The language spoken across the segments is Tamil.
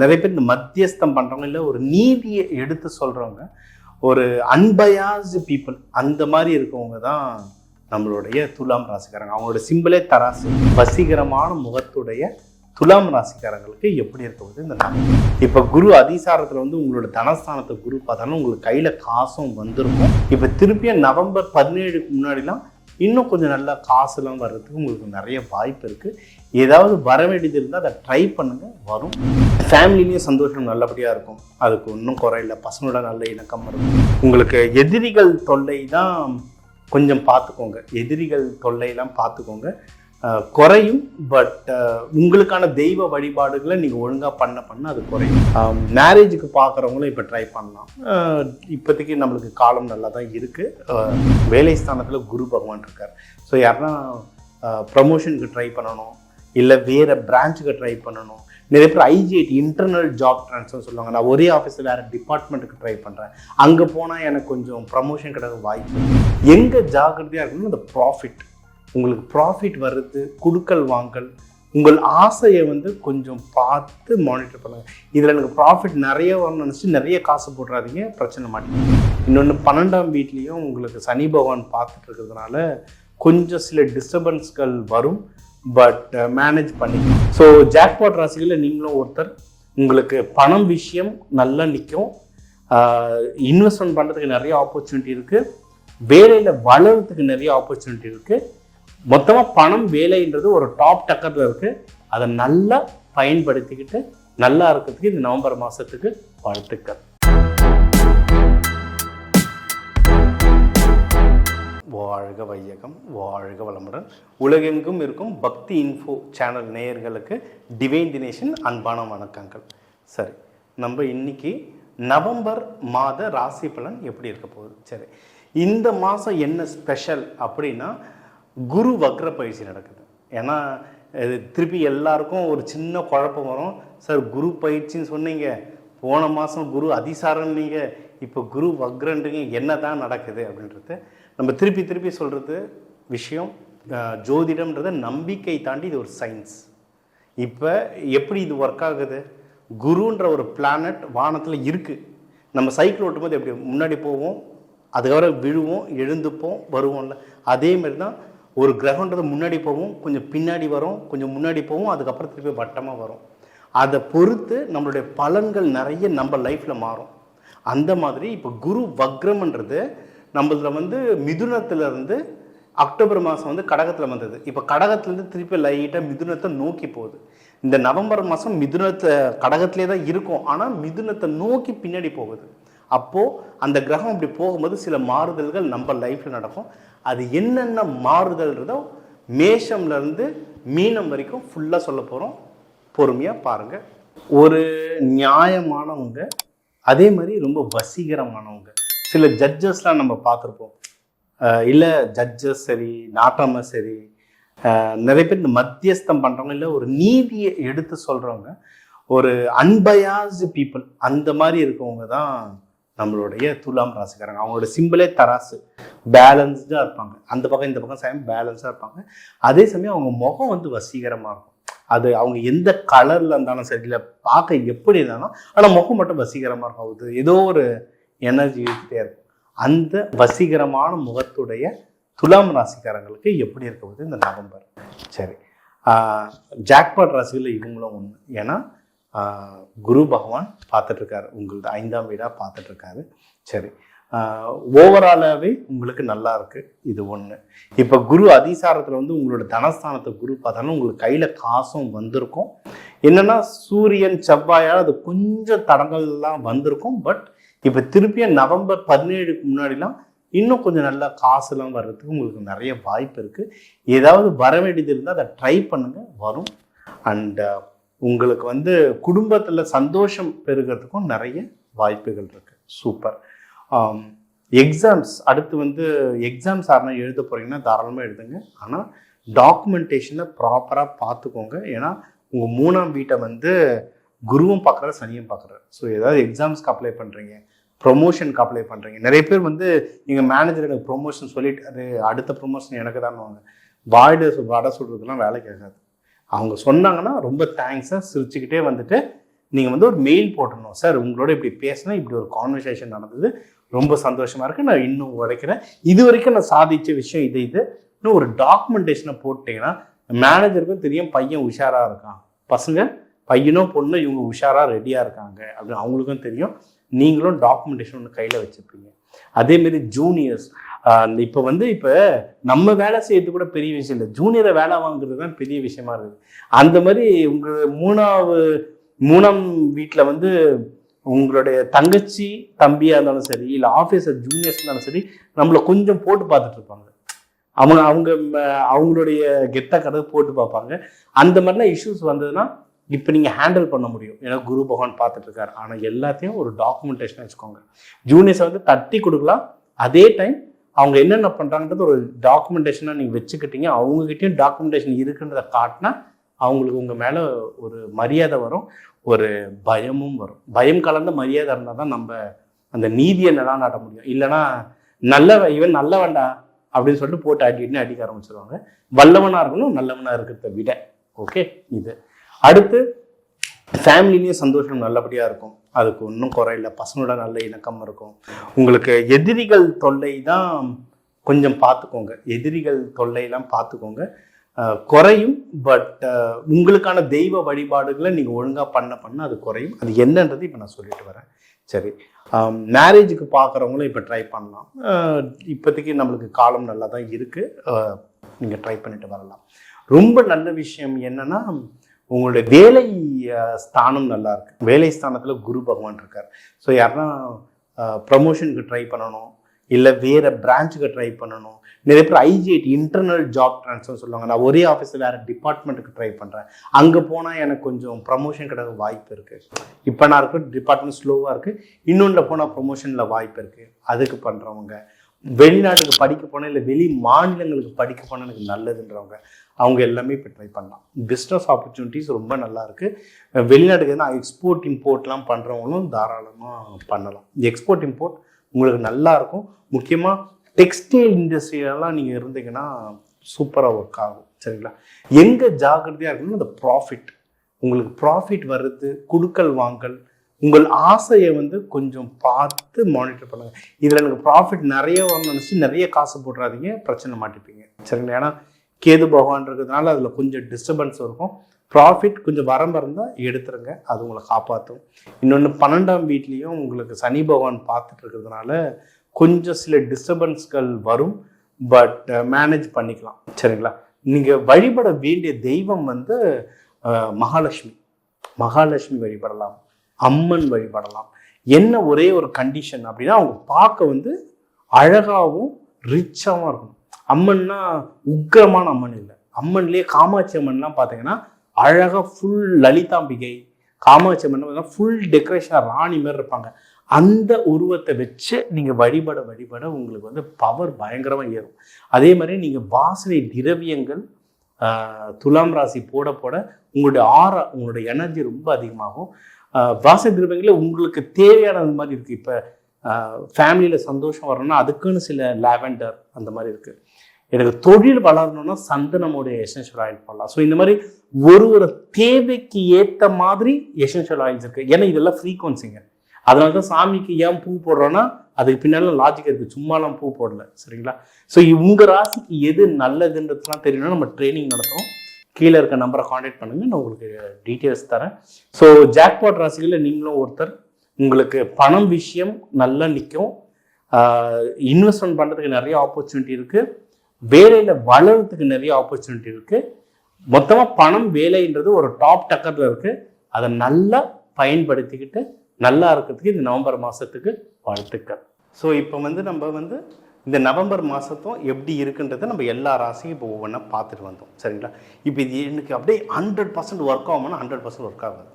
நிறைய பேர் இந்த மத்தியஸ்தம் பண்ணுறவங்க இல்லை ஒரு நீதியை எடுத்து சொல்கிறவங்க ஒரு அன்பயாஸ்டு பீப்புள் அந்த மாதிரி இருக்கவங்க தான் நம்மளுடைய துலாம் ராசிக்காரங்க. அவங்களோட சிம்பிளே தராசு. வசீகரமான முகத்துடைய துலாம் ராசிக்காரங்களுக்கு எப்படி இருக்க போகுது இந்த நாள்? இப்போ குரு அதிசாரத்தில் வந்து உங்களோட தனஸ்தானத்தை குரு பார்த்தாலும் உங்களுக்கு கையில் காசும் வந்திருக்கும். இப்போ திருப்பியும் நவம்பர் பதினேழுக்கு முன்னாடிலாம் இன்னும் கொஞ்சம் நல்லா காசுலாம் வர்றதுக்கு உங்களுக்கு நிறைய வாய்ப்பு இருக்குது ஏதாவது வர வேண்டியது இருந்தால் அதை ட்ரை பண்ணுங்கள் வரும். ஃபேமிலிலையும் சந்தோஷம் நல்லபடியாக இருக்கும். அதுக்கு ஒன்றும் குறையில்லை பசங்களோட நல்ல இணக்கம் இருக்கும் உங்களுக்கு எதிரிகள் தொல்லை தான் கொஞ்சம் பார்த்துக்கோங்க. எதிரிகள் தொல்லையெல்லாம் பார்த்துக்கோங்க. குறையும் பட் உங்களுக்கான தெய்வ வழிபாடுகளை நீங்கள் ஒழுங்காக பண்ண பண்ண அது குறையும். மேரேஜுக்கு பார்க்குறவங்களும் இப்போ ட்ரை பண்ணலாம். இப்போதைக்கு நம்மளுக்கு காலம் நல்லா தான் இருக்குது வேலை ஸ்தானத்தில் குரு பகவான் இருக்கார். ஸோ யாருன்னா ப்ரமோஷனுக்கு ட்ரை பண்ணணும். இல்லை வேறு பிரான்ச்சுக்கு ட்ரை பண்ணணும். நிறைய பேர் ஐஜிஐடி இன்டர்னல் ஜாப் ட்ரான்ஸ்ஃபர் சொல்லுவாங்க. நான் ஒரே ஆஃபீஸில் வேறு டிபார்ட்மெண்ட்டுக்கு ட்ரை பண்ணுறேன் அங்கே போனால் எனக்கு கொஞ்சம் ப்ரமோஷன் கிடைக்க வாய்ப்பு எங்கே ஜாக்கிரதையாக இருக்கணும் அந்த ப்ராஃபிட் உங்களுக்கு ப்ராஃபிட் வர்றது குடுக்கல் வாங்கல் உங்கள் ஆசையை வந்து கொஞ்சம் பார்த்து மானிட்டர் பண்ணுங்கள் இதில் எனக்கு ப்ராஃபிட் நிறைய வரணும்னு நினச்சி நிறைய காசு போடுறாதீங்க பிரச்சனை மாட்டீங்க இன்னொன்று பன்னெண்டாம் வீட்லேயும் உங்களுக்கு சனி பகவான் பார்த்துட்டு இருக்கிறதுனால கொஞ்சம் சில டிஸ்டர்பன்ஸ்கள் வரும் பட் மேனேஜ் பண்ணி ஸோ ஜாக்பாட் ராசிகளில் நீங்களும் ஒருத்தர் உங்களுக்கு பணம் விஷயம் நல்லா நிற்கும் இன்வெஸ்ட்மெண்ட் பண்ணுறதுக்கு நிறைய ஆப்பர்ச்சுனிட்டி இருக்குது வேலையில் வளர்கிறதுக்கு நிறைய ஆப்பர்ச்சுனிட்டி இருக்குது மொத்தமாக பணம் வேலைன்றது ஒரு டாப் டக்கரில் இருக்குது அதை நல்லா பயன்படுத்திக்கிட்டு நல்லா இருக்கிறதுக்கு இந்த நவம்பர் மாதத்துக்கு வாழ்த்துக்கள். வாழ்க வையகம் வாழ்க வளமுடன். உலகெங்கும் இருக்கும் பக்தி இன்ஃபோ சேனல் நேயர்களுக்கு டிவைன் தினேஷன் அன்பான வணக்கங்கள். சரி நம்ம இன்னைக்கு நவம்பர் மாத ராசி பலன் எப்படி இருக்க போகுது? சரி இந்த மாதம் என்ன ஸ்பெஷல் அப்படின்னா குரு வக்ர பயிற்சி நடக்குது. ஏன்னா இது திருப்பி எல்லாருக்கும் ஒரு சின்ன குழப்பம் வரும். சார் குரு பயிற்சின்னு சொன்னீங்க. போன மாதம் குரு அதிசாரம் நீங்கள் இப்போ குரு வக்ரன்றீங்க. என்ன தான் நடக்குது? அப்படின்றது நம்ம திருப்பி திருப்பி சொல்கிறது விஷயம். ஜோதிடம்ன்றத நம்பிக்கை தாண்டி இது ஒரு சயின்ஸ். இப்போ எப்படி இது ஒர்க் ஆகுது? குருன்ற ஒரு பிளானட் வானத்தில் இருக்குது நம்ம சைக்கிள் ஓட்டும்போது எப்படி முன்னாடி போவோம் அதுக்கப்புறம் விழுவோம் எழுந்துப்போம் வருவோம்ல. அதே மாதிரி தான் ஒரு கிரகன்றது முன்னாடி போகும் கொஞ்சம் பின்னாடி வரும் கொஞ்சம் முன்னாடி போகும் அதுக்கப்புறம் திருப்பி வட்டமாக வரும். அதை பொறுத்து நம்மளுடைய பலன்கள் நிறைய நம்ம லைஃப்பில் மாறும். அந்த மாதிரி இப்போ குரு வக்ரம்ன்றது நம்மளதில் வந்து மிதுனத்துலேருந்து அக்டோபர் மாதம் வந்து கடகத்தில் வந்தது. இப்போ கடகத்துலேருந்து திருப்பி லைட்டாக மிதுனத்தை நோக்கி போகுது. இந்த நவம்பர் மாதம் மிதுனத்தை கடகத்திலே தான் இருக்கும். ஆனால் மிதுனத்தை நோக்கி பின்னாடி போகுது. அப்போது அந்த கிரகம் அப்படி போகும்போது சில மாறுதல்கள் நம்ம லைஃப்பில் நடக்கும். அது என்னென்ன மாறுதல்ன்றதோ மேஷம்லேருந்து மீனம் வரைக்கும் ஃபுல்லாக சொல்ல போகிறோம் பொறுமையாக பாருங்கள் ஒரு நியாயமானவங்க அதே மாதிரி ரொம்ப வசீகரமானவங்க. சில ஜட்ஜஸ்லாம் நம்ம பார்த்துருப்போம். இல்லை ஜட்ஜஸ் சரி நாட்டாம சரி நிறைய பேர் இந்த மத்தியஸ்தம் பண்ணுறவங்க இல்லை ஒரு நீதியை எடுத்து சொல்கிறவங்க ஒரு அன்பயாஸ்டு பீப்புள் அந்த மாதிரி இருக்கவங்க தான் நம்மளுடைய துலாம் ராசிக்காரங்க. அவங்களோட சிம்பிளே தராசு. பேலன்ஸ்டாக இருப்பாங்க. அந்த பக்கம் இந்த பக்கம் சேம் பேலன்ஸாக இருப்பாங்க. அதே சமயம் அவங்க முகம் வந்து வசீகரமாக இருக்கும். அது அவங்க எந்த கலரில் இருந்தாலும் சரி இல்லை பார்க்க எப்படி இருந்தாலும் ஆனால் முகம் மட்டும் வசீகரமாக இருக்கும். அது ஏதோ ஒரு எனர்ஜி இருக்கிட்டே இருக்கும். அந்த வசீகரமான முகத்துடைய துலாம் ராசிக்காரங்களுக்கு எப்படி இருக்க போகுது இந்த நவம்பர் சரி. ஜாக்பாட் ராசிகளில் இவங்களும் ஒன்று ஏன்னா குரு பகவான் பார்த்துட்ருக்காரு. உங்களது ஐந்தாம் வீடாக பார்த்துட்ருக்காரு. சரி. ஓவராலாகவே உங்களுக்கு நல்லா இருக்குது இது ஒன்று இப்போ குரு அதிசாரத்தில் வந்து உங்களோட தனஸ்தானத்தை குரு பார்த்தாலும் உங்களுக்கு கையில் காசும் வந்திருக்கும். என்னென்னா சூரியன் செவ்வாயால் அது கொஞ்சம் தடங்கள்லாம் வந்திருக்கும். பட் இப்போ திருப்பியும் நவம்பர் பதினேழுக்கு முன்னாடிலாம் இன்னும் கொஞ்சம் நல்லா காசுலாம் வர்றதுக்கு உங்களுக்கு நிறைய வாய்ப்பு இருக்குது ஏதாவது வர வேண்டியது இருந்தால் அதை ட்ரை பண்ணுங்கள் வரும். அண்ட் உங்களுக்கு வந்து குடும்பத்தில் சந்தோஷம் பெறுகிறதுக்கும் நிறைய வாய்ப்புகள் இருக்குது சூப்பர். எக்ஸாம்ஸ் அடுத்து வந்து எக்ஸாம்ஸ் யாருன்னா எழுத போகிறீங்கன்னா தாராளமாக எழுதுங்க. ஆனால் டாக்குமெண்டேஷனை ப்ராப்பராக பார்த்துக்கோங்க. ஏன்னா உங்கள் மூணாம் வீட்டை வந்து குருவும் பார்க்குறாரு சனியும் பார்க்குறாரு. ஸோ ஏதாவது எக்ஸாம்ஸ்க்கு அப்ளை பண்ணுறீங்க ப்ரொமோஷனுக்கு அப்ளை பண்ணுறீங்க நிறைய பேர் வந்து எங்கள் மேனேஜர் எனக்கு ப்ரொமோஷன் சொல்லிட்டு அது அடுத்த ப்ரொமோஷன் எனக்கு தான் வாங்க வாய்டு வடை சொல்கிறதுலாம் வேலை கேட்காது அவங்க சொன்னாங்கன்னா ரொம்ப தேங்க்ஸாக சிரிச்சுக்கிட்டே வந்துட்டு நீங்கள் வந்து ஒரு மெயில் போட்டணும் சார் உங்களோட இப்படி பேசினா இப்படி ஒரு கான்வர்சேஷன் நடந்தது. ரொம்ப சந்தோஷமாக இருக்குது நான் இன்னும் உழைக்கிறேன் இது வரைக்கும் நான் சாதித்த விஷயம் இது இது. இன்னும் ஒரு டாக்குமெண்டேஷனை போட்டிங்கன்னா மேனேஜருக்கும் தெரியும் பையன் உஷாராக இருக்கான். பசங்க பையனும் பொண்ணு இவங்க உஷாராக ரெடியாக இருக்காங்க. அப்படின்னு அவங்களுக்கும் தெரியும். நீங்களும் டாக்குமெண்டேஷன் ஒன்று கையில் வச்சுருப்பீங்க அதேமாரி ஜூனியர்ஸ் இப்போ வந்து இப்போ நம்ம வேலை செய்யறது கூட பெரிய விஷயம் இல்லை. ஜூனியரை வேலை வாங்குறது தான் பெரிய விஷயமா இருக்குது அந்த மாதிரி உங்கள் மூணாவது மூணாம் வீட்டில் வந்து உங்களுடைய தங்கச்சி தம்பியாக இருந்தாலும் சரி இல்லை ஆஃபீஸர் ஜூனியர்ஸ் இருந்தாலும் சரி நம்மளை கொஞ்சம் போட்டு பார்த்துட்டு இருப்பாங்க. அவங்க அவங்க அவங்களுடைய கெத்த கதை போட்டு பார்ப்பாங்க. அந்த மாதிரிலாம் இஷ்யூஸ் வந்ததுன்னா இப்போ நீங்கள் ஹேண்டில் பண்ண முடியும். ஏன்னா குரு பகவான் பார்த்துட்டு இருக்காரு. ஆனால் எல்லாத்தையும் ஒரு டாக்குமெண்டேஷன் வச்சுக்கோங்க. ஜூனியர்ஸை வந்து தட்டி கொடுக்கலாம். அதே டைம் அவங்க என்னென்ன பண்ணுறாங்கன்றது ஒரு டாக்குமெண்டேஷனாக நீங்கள் வச்சுக்கிட்டீங்க. அவங்கக்கிட்டேயும் டாக்குமெண்டேஷன் இருக்குன்றதை காட்டினா அவங்களுக்கு உங்கள் மேலே ஒரு மரியாதை வரும் ஒரு பயமும் வரும். பயம் கலந்த மரியாதை இருந்தால் தான் நம்ம அந்த நீதியை நிலைநாட்ட முடியும். இல்லைன்னா நல்லவன் இவன் நல்லவன்டா அப்படின்னு சொல்லிட்டு போட்டு அடின்னு அடிக்க ஆரம்பிச்சிருவாங்க. வல்லவனாக இருக்கணும் நல்லவனாக இருக்கிறத விட. ஓகே இது. அடுத்து ஃபேமிலிலையும் சந்தோஷம் நல்லபடியாக இருக்கும். அதுக்கு ஒன்றும் குறையில பசங்களோட நல்ல இணக்கம் இருக்கும். உங்களுக்கு எதிரிகள் தொல்லை தான் கொஞ்சம் பார்த்துக்கோங்க. எதிரிகள் தொல்லையெல்லாம் பார்த்துக்கோங்க. குறையும். பட் உங்களுக்கான தெய்வ வழிபாடுகளை நீங்கள் ஒழுங்காக பண்ண பண்ண அது குறையும். அது என்னன்றது இப்போ நான் சொல்லிட்டு வரேன். சரி. மேரேஜுக்கு பார்க்குறவங்களும் இப்போ ட்ரை பண்ணலாம். இப்போதைக்கு நம்மளுக்கு காலம் நல்லா தான் இருக்குது நீங்கள் ட்ரை பண்ணிட்டு வரலாம். ரொம்ப நல்ல விஷயம் என்னன்னா உங்களுடைய வேலை ஸ்தானம் நல்லா இருக்கு. வேலை ஸ்தானத்தில் குரு பகவான் இருக்கார். ஸோ யாருன்னா ப்ரமோஷனுக்கு ட்ரை பண்ணணும். இல்லை வேற பிரான்ச்சுக்கு ட்ரை பண்ணணும். நிறைய பேர் ஐஜிஐடி இன்டர்னல் ஜாப் ட்ரான்ஸ்ஃபர் சொல்லுவாங்க. நான் ஒரே ஆஃபீஸில் வேறு டிபார்ட்மெண்ட்டுக்கு ட்ரை பண்ணுறேன் அங்கே போனால் எனக்கு கொஞ்சம் ப்ரமோஷன் கிடைக்க வாய்ப்பு இருக்குது இப்போ நான் இருக்க டிபார்ட்மெண்ட் ஸ்லோவாக இருக்குது இன்னொன்றில் போனால் ப்ரொமோஷனில் வாய்ப்பு இருக்குது அதுக்கு பண்ணுறவங்க வெளிநாட்டுக்கு படிக்க போனால் இல்லை வெளி மாநிலங்களுக்கு படிக்க போனால் எனக்கு நல்லதுன்றவங்க அவங்க எல்லாமே இப்போ ட்ரை பண்ணலாம். பிஸ்னஸ் ஆப்பர்ச்சுனிட்டிஸ் ரொம்ப நல்லா இருக்குது வெளிநாட்டுக்கு வந்து எக்ஸ்போர்ட் இம்போர்ட்லாம் பண்ணுறவங்களும் தாராளமாக பண்ணலாம். எக்ஸ்போர்ட் இம்போர்ட் உங்களுக்கு நல்லா இருக்கும். முக்கியமாக டெக்ஸ்டைல் இண்டஸ்ட்ரியெல்லாம் நீங்கள் இருந்தீங்கன்னா சூப்பராக ஒர்க் ஆகும். சரிங்களா? எங்கே ஜாக்கிரதையாக இருக்கணும் அந்த ப்ராஃபிட் உங்களுக்கு ப்ராஃபிட் வர்றது குடுக்கல் வாங்கல் உங்கள் ஆசையை வந்து கொஞ்சம் பார்த்து மானிட்டர் பண்ணுங்கள் இதில் எனக்கு ப்ராஃபிட் நிறைய வரணும்னு நினச்சி நிறைய காசு போட்டுறாதீங்க பிரச்சனை மாட்டிப்பீங்க. சரிங்களா? ஏன்னா கேது பகவான் இருக்கிறதுனால அதில் கொஞ்சம் டிஸ்டர்பன்ஸ் இருக்கும். ப்ராஃபிட் கொஞ்சம் வரம்பு இருந்தால் எடுத்துருங்க அது உங்களை காப்பாற்றும் இன்னொன்று பன்னெண்டாம் வீட்லேயும் உங்களுக்கு சனி பகவான் பார்த்துட்டு இருக்கிறதுனால கொஞ்சம் சில டிஸ்டர்பன்ஸ்கள் வரும் பட் மேனேஜ் பண்ணிக்கலாம். சரிங்களா? நீங்கள் வழிபட வேண்டிய தெய்வம் வந்து மகாலட்சுமி. மகாலட்சுமி வழிபடலாம். அம்மன் வழிபடலாம். என்ன ஒரே ஒரு கண்டிஷன் அப்படின்னா அவங்க பார்க்க வந்து அழகாகவும் ரிச்சாகவும் இருக்கணும். அம்மன்னா உக்கிரமான அம்மன் இல்லை. அம்மன்லேயே காமாட்சி அம்மன்லாம் பார்த்தீங்கன்னா அழகாக ஃபுல் லலிதாம்பிகை காமாட்சி அம்மன் ஃபுல் டெக்கரேஷனாக ராணி மாதிரி இருப்பாங்க. அந்த உருவத்தை வச்சு நீங்கள் வழிபட வழிபட உங்களுக்கு வந்து பவர் பயங்கரமாக ஏறும். அதே மாதிரி நீங்கள் வாசனை திரவியங்கள் துலாம் ராசி போட போட உங்களுடைய ஆரா உங்களுடைய எனர்ஜி ரொம்ப அதிகமாகும். ஆஹ், வாசனை திரவியங்களில் உங்களுக்கு தேவையானது மாதிரி இருக்குது இப்போ ஃபேமிலியில் சந்தோஷம் வரணும்னா அதுக்குன்னு சில லாவெண்டர் அந்த மாதிரி இருக்குது எனக்கு தொழில் வளரணும்னா சந்தனமுடைய எசென்ஷியல் ஆயில் போடலாம். ஸோ இந்த மாதிரி ஒரு ஒரு தேவைக்கு ஏற்ற மாதிரி எசென்ஷியல் ஆயில்ஸ் இருக்குது ஏன்னா இதெல்லாம் ஃப்ரீக்வன்சிங்க அதனால தான் சாமிக்கு ஏன் பூ போடுறோன்னா அதுக்கு பின்னால லாஜிக் இருக்குது சும்மாலாம் பூ போடல. சரிங்களா? ஸோ உங்கள் ராசிக்கு எது நல்லதுன்றதுலாம் தெரியணும்னா நம்ம ட்ரைனிங் நடத்துகிறோம் கீழே இருக்க நம்பரை காண்டாக்ட் பண்ணுங்க. நான் உங்களுக்கு டீட்டெயில்ஸ் தரேன். ஸோ ஜாக்பாட் ராசிகளில் நீங்களும் ஒருத்தர் உங்களுக்கு பணம் விஷயம் நல்லா நிற்கும் இன்வெஸ்ட்மெண்ட் பண்ணுறதுக்கு நிறைய ஆப்பர்ச்சுனிட்டி இருக்குது வேலையில் வளர்கிறதுக்கு நிறைய ஆப்பர்ச்சுனிட்டி இருக்குது மொத்தமாக பணம் வேலைன்றது ஒரு டாப் டக்கரில் இருக்குது அதை நல்லா பயன்படுத்திக்கிட்டு நல்லா இருக்கிறதுக்கு இந்த நவம்பர் மாதத்துக்கு வாழ்த்துக்கள். ஸோ இப்போ வந்து நம்ம வந்து இந்த நவம்பர் மாதத்தும் எப்படி இருக்குன்றதை நம்ம எல்லா ராசியும் இப்போ ஒவ்வொன்றா பார்த்துட்டு வந்தோம். சரிங்களா? இப்போ இது எனக்கு அப்படியே ஹண்ட்ரட் பர்சன்ட் ஒர்க் ஆகும்னா ஹண்ட்ரட் பர்சன்ட் ஒர்க் ஆகாது.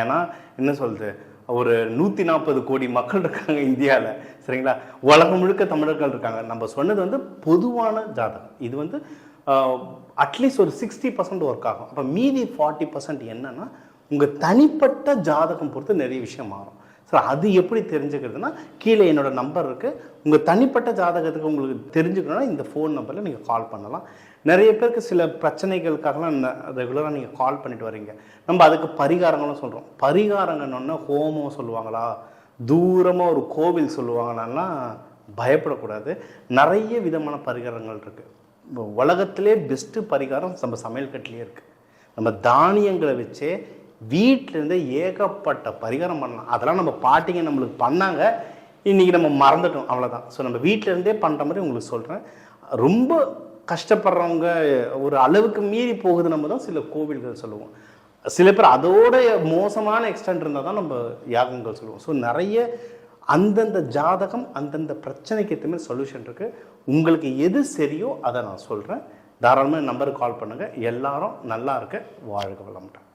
ஏன்னா என்ன சொல்கிறது ஒரு நூற்றி நாற்பது கோடி மக்கள் இருக்காங்க இந்தியாவில் சரிங்களா? உலகம் முழுக்க தமிழர்கள் இருக்காங்க. நம்ம சொன்னது வந்து பொதுவான ஜாதகம். இது வந்து அட்லீஸ்ட் ஒரு சிக்ஸ்டி பர்சன்ட் ஒர்க் ஆகும். அப்போ மீதி ஃபார்ட்டி பர்சன்ட் என்னென்னா உங்கள் தனிப்பட்ட ஜாதகம் பொறுத்து நிறைய விஷயம் மாறும். சார் அது எப்படி தெரிஞ்சுக்கிறதுனா கீழே என்னோட நம்பர் இருக்குது உங்கள் தனிப்பட்ட ஜாதகத்துக்கு உங்களுக்கு தெரிஞ்சுக்கணும்னா இந்த ஃபோன் நம்பரில் நீங்கள் கால் பண்ணலாம். நிறைய பேருக்கு சில பிரச்சனைகளுக்காகலாம் ரெகுலராக நீங்கள் கால் பண்ணிட்டு வரீங்க நம்ம அதுக்கு பரிகாரங்களும் சொல்கிறோம் பரிகாரங்கன்னு ஹோமம் சொல்லுவாங்களா? தூரமாக ஒரு கோவில் சொல்லுவாங்களான்னா பயப்படக்கூடாது. நிறைய விதமான பரிகாரங்கள் இருக்குது உலகத்திலே பெஸ்ட்டு பரிகாரம் நம்ம சமையல் கட்டிலே இருக்குது நம்ம தானியங்களை வச்சே வீட்டிலேருந்தே ஏகப்பட்ட பரிகாரம் பண்ணலாம். அதெல்லாம் நம்ம பாட்டிங்க நம்மளுக்கு பண்ணாங்க. இன்றைக்கி நம்ம மறந்துட்டோம். அவ்வளோதான் ஸோ நம்ம வீட்டிலேருந்தே பண்ணுற மாதிரி உங்களுக்கு சொல்கிறேன் ரொம்ப கஷ்டப்படுறவங்க ஒரு அளவுக்கு மீறி போகுது நம்ம தான் சில கோவில்கள் சொல்லுவோம். சில பேர் அதோட மோசமான எக்ஸ்டென்ட் இருந்தால் தான் நம்ம யாகங்கள் சொல்லுவோம். ஸோ நிறைய அந்தந்த ஜாதகம் அந்தந்த பிரச்சனைக்கு ஏற்ற மாதிரி சொல்யூஷன் இருக்குது உங்களுக்கு எது சரியோ அதை நான் சொல்கிறேன் தாராளமாக நம்பருக்கு கால் பண்ணுங்கள் எல்லாரும் நல்லா இருக்க வாழ்க வளமுடன்.